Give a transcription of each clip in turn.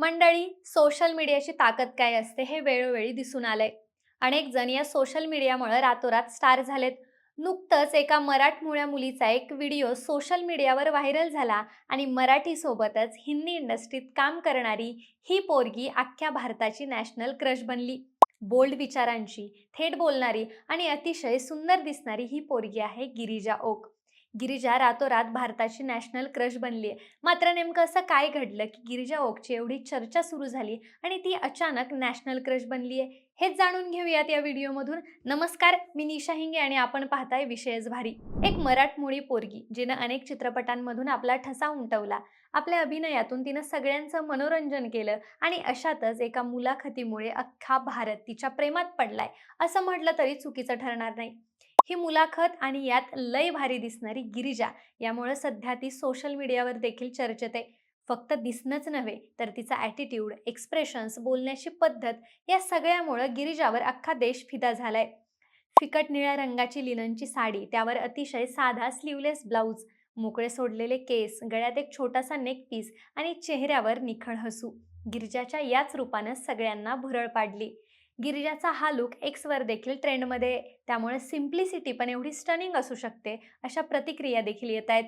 मंडळी सोशल मीडियाची ताकद काय असते हे वेळोवेळी दिसून आलंय. अनेक जण या सोशल मीडियामुळे रातोरात स्टार झालेत. नुकतंच एका मराठमोळ्या मुलीचा एक व्हिडिओ सोशल मीडियावर व्हायरल झाला आणि मराठीसोबतच हिंदी इंडस्ट्रीत काम करणारी ही पोरगी अख्ख्या भारताची नॅशनल क्रश बनली. बोल्ड विचारांची थेट बोलणारी आणि अतिशय सुंदर दिसणारी ही पोरगी आहे गिरिजा ओक. गिरिजा रातोरात भारताची नॅशनल क्रश बनली आहे मात्र नेमकं असं काय घडलं की गिरिजा ओकची एवढी चर्चा सुरू झाली आणि ती अचानक नॅशनल क्रश बनली आहे हेच जाणून घेऊयात या व्हिडिओमधून. नमस्कार मी निशा हिंगे आणि आपण पाहताय विषयच भारी. एक मराठमोळी पोरगी जिनं अनेक चित्रपटांमधून आपला ठसा उमटवला. आपल्या अभिनयातून तिनं सगळ्यांचं मनोरंजन केलं आणि अशातच एका मुलाखतीमुळे अख्खा भारत तिच्या प्रेमात पडलाय. असं म्हटलं तरी चुकीचं ठरणार नाही. ही मुलाखत आणि यात लय भारी दिसणारी गिरिजा यामुळे सध्या ती सोशल मीडियावर देखील चर्चेत आहे. फक्त दिसणंच नव्हे तर तिचा ॲटिट्यूड एक्सप्रेशन्स बोलण्याची पद्धत या सगळ्यामुळं गिरिजावर अख्खा देश फिदा झालाय. फिकट निळ्या रंगाची लिननची साडी त्यावर अतिशय साधा स्लीवलेस ब्लाऊज मोकळे सोडलेले केस गळ्यात एक छोटासा नेक पीस आणि चेहऱ्यावर निखळ हसू. गिरिजाच्या याच रूपानं सगळ्यांना भुरळ पाडली. गिरिजाचा हा लुक एक्सवर देखील ट्रेंडमध्ये त्यामुळे सिम्प्लिसिटी पण एवढी स्टनिंग असू शकते अशा प्रतिक्रिया देखील येत आहेत.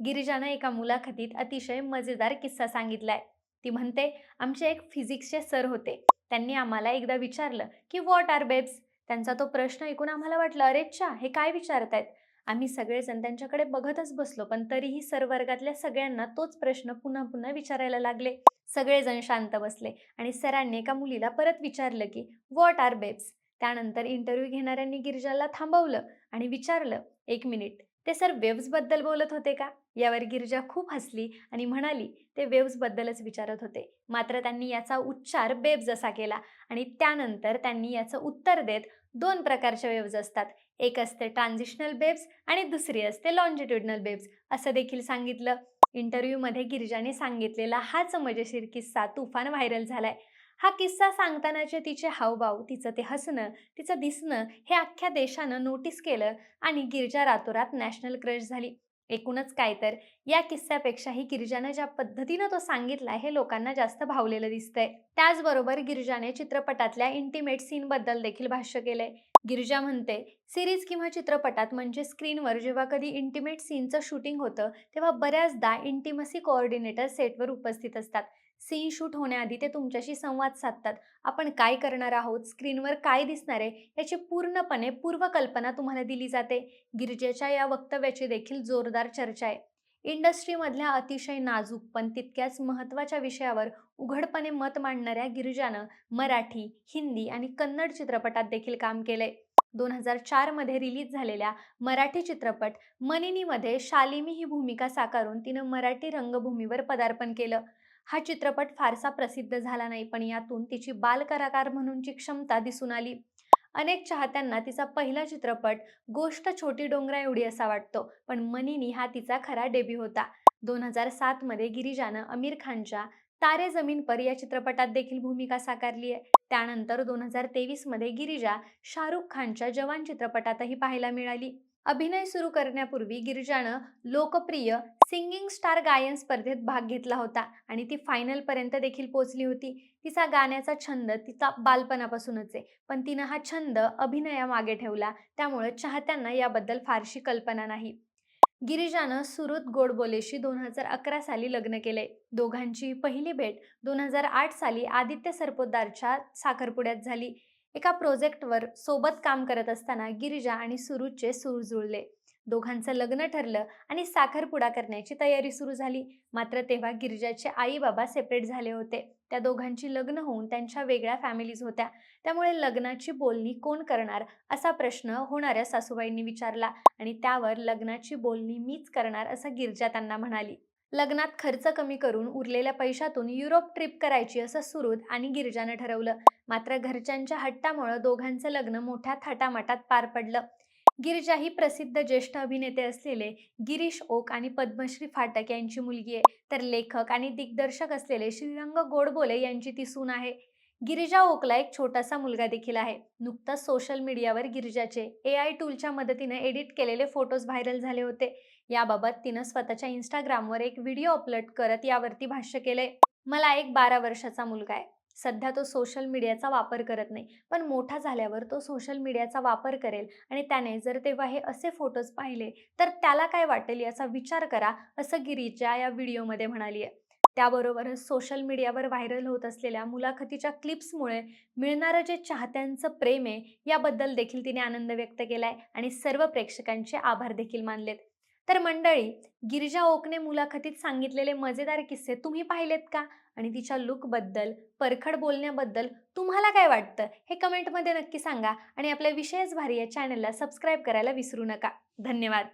गिरिजानं एका मुलाखतीत अतिशय मजेदार किस्सा सांगितलाय. ती म्हणते आमचे एक फिजिक्सचे सर होते. त्यांनी आम्हाला एकदा विचारलं की व्हॉट आर बेब्स त्यांचा तो प्रश्न ऐकून आम्हाला वाटलं अरेच्छा हे काय विचारतायत? आम्ही सगळेजण त्यांच्याकडे बघतच बसलो पण तरीही सर वर्गातल्या सगळ्यांना तोच प्रश्न पुन्हा पुन्हा विचारायला लागले. सगळेजण शांत बसले आणि सरांनी एका मुलीला परत विचारलं की व्हॉट आर बेब्स त्यानंतर इंटरव्ह्यू घेणाऱ्यांनी गिरिजाला थांबवलं आणि विचारलं एक मिनिट ते सर वेव्सबद्दल बोलत होते का? यावर गिरिजा खूप हसली आणि म्हणाली ते वेव्सबद्दलच विचारत होते. मात्र त्यांनी याचा उच्चार बेब्ज असा केला आणि त्यानंतर त्यांनी याचं उत्तर देत दोन प्रकारच्या वेव्ज असतात. एक असते ट्रान्झिशनल बेब्स आणि दुसरी असते लॉन्जिट्युडनल बेब्स. असं देखील सांगितलं. इंटरव्ह्यूमध्ये गिरिजाने सांगितलेला हाच मजेशीर किस्सा तुफान व्हायरल झालाय. हा किस्सा सांगतानाचे तिचे हावभाव तिचं ते हसणं तिचं दिसणं हे अख्ख्या देशानं नोटीस केलं आणि गिरिजा रातोरात नॅशनल क्रश झाली. एकूणच काय तर. या किस्स्यापेक्षाही गिरिजानं ज्या पद्धतीनं तो सांगितला हे लोकांना जास्त भावलेलं दिसतंय. त्याचबरोबर गिरिजाने चित्रपटातल्या इंटिमेट सीनबद्दल देखील भाष्य केलंय. गिरिजा म्हणते सिरीज किंवा चित्रपटात म्हणजे स्क्रीनवर जेव्हा कधी इंटिमेट सीनचं शूटिंग होतं तेव्हा बऱ्याचदा इंटिमसी कोऑर्डिनेटर सेटवर उपस्थित असतात. सीन शूट होण्याआधी ते तुमच्याशी संवाद साधतात. आपण काय करणार आहोत? स्क्रीनवर काय दिसणार आहे? याची पूर्णपणे पूर्वकल्पना तुम्हाला दिली जाते. गिरजेच्या या वक्तव्याची देखील जोरदार चर्चा आहे. इंडस्ट्रीमधल्या अतिशय नाजूक पण तितक्याच महत्त्वाच्या विषयावर उघडपणे मत मांडणाऱ्या गिरिजानं मराठी हिंदी आणि कन्नड चित्रपटात देखील काम केलंय. दोन हजार चारमध्ये रिलीज झालेल्या मराठी चित्रपट मनिनीमध्ये शालिनी ही भूमिका साकारून तिनं मराठी रंगभूमीवर पदार्पण केलं. हा चित्रपट फारसा प्रसिद्ध झाला नाही पण यातून तिची बालकलाकार म्हणूनची क्षमता दिसून आली. अनेक चाहत्यांना तिचा पहिला चित्रपट गोष्ट छोटी डोंगरा एवढी असा वाटतो पण मनिनी हा तिचा खरा डेब्यू होता. दोन हजार सातमध्ये गिरिजानं आमिर खानच्या तारे जमीन पर या चित्रपटात देखील भूमिका साकारली आहे. त्यानंतर दोन हजार तेवीसमध्ये गिरिजा शाहरुख खानच्या जवान चित्रपटातही पाहायला मिळाली. अभिनय सुरू करण्यापूर्वी गिरिजानं लोकप्रिय सिंगिंग स्टार गायन स्पर्धेत भाग घेतला होता आणि ती फायनलपर्यंत देखील पोचली होती. तिचा गाण्याचा छंद तिचा बालपणापासूनच आहे पण तिनं हा छंद अभिनयामागे ठेवला त्यामुळे चाहत्यांना याबद्दल फारशी कल्पना नाही. गिरिजानं सुरत गोडबोलेशी दोन हजार अकरा साली लग्न केले. दोघांची पहिली भेट दोन हजार आठ साली आदित्य सरपोतदारच्या साखरपुड्यात झाली. एका प्रोजेक्टवर सोबत काम करत असताना गिरिजा आणि सुरुजचे सूर जुळले. दोघांचं लग्न ठरलं आणि साखरपुडा करण्याची तयारी सुरू झाली. मात्र तेव्हा गिरिजाचे आई बाबा सेपरेट झाले होते. त्या दोघांची लग्न होऊन त्यांच्या वेगळ्या फॅमिलीज होत्या. त्यामुळे लग्नाची बोलणी कोण करणार असा प्रश्न होणाऱ्या सासूबाईंनी विचारला आणि त्यावर लग्नाची बोलणी मीच करणार असं गिरिजा त्यांना म्हणाली. लग्नात खर्च कमी करून उरलेल्या पैशातून युरोप ट्रिप करायची असं सुरुद आणि गिरिजानं ठरवलं. मात्र घरच्यांच्या हट्टामुळं दोघांचं लग्न मोठ्या थाटामाटात पार पडलं. गिरिजा ही प्रसिद्ध ज्येष्ठ अभिनेते असलेले गिरीश ओक आणि पद्मश्री फाटक यांची मुलगी आहे. तर लेखक आणि दिग्दर्शक असलेले श्रीरंग गोडबोले यांची ती सून आहे. गिरिजा ओकला एक छोटासा मुलगा देखील आहे. नुकताच सोशल मीडियावर गिरिजाचे ए आय टूलच्या मदतीने एडिट केलेले फोटोज व्हायरल झाले होते. याबाबत तिनं स्वतःच्या इंस्टाग्रामवर एक व्हिडिओ अपलोड करत यावरती भाष्य केलंय. मला एक बारा वर्षाचा मुलगा आहे. सध्या तो सोशल मीडियाचा वापर करत नाही. पण मोठा झाल्यावर तो सोशल मीडियाचा वापर करेल आणि त्याने जर तेव्हा हे असे फोटोज पाहिले तर त्याला काय वाटेल याचा विचार करा असं गिरीजा या व्हिडिओमध्ये म्हणाली आहे त्याबरोबरच सोशल मीडियावर व्हायरल होत असलेल्या मुलाखतीच्या क्लिप्समुळे मिळणारं जे चाहत्यांचं प्रेम आहे याबद्दल देखील तिने आनंद व्यक्त केलाय आणि सर्व प्रेक्षकांचे आभार देखील मानलेत. तर मंडळी गिरिजा ओकने मुलाखतीत सांगितलेले मजेदार किस्से तुम्ही पाहिलेत का? आणि तिच्या लुकबद्दल परखड बोलण्याबद्दल तुम्हाला काय वाटतं? हे कमेंटमध्ये नक्की सांगा आणि आपल्या विशेष भारी या चॅनलला सबस्क्राईब करायला विसरू नका. धन्यवाद.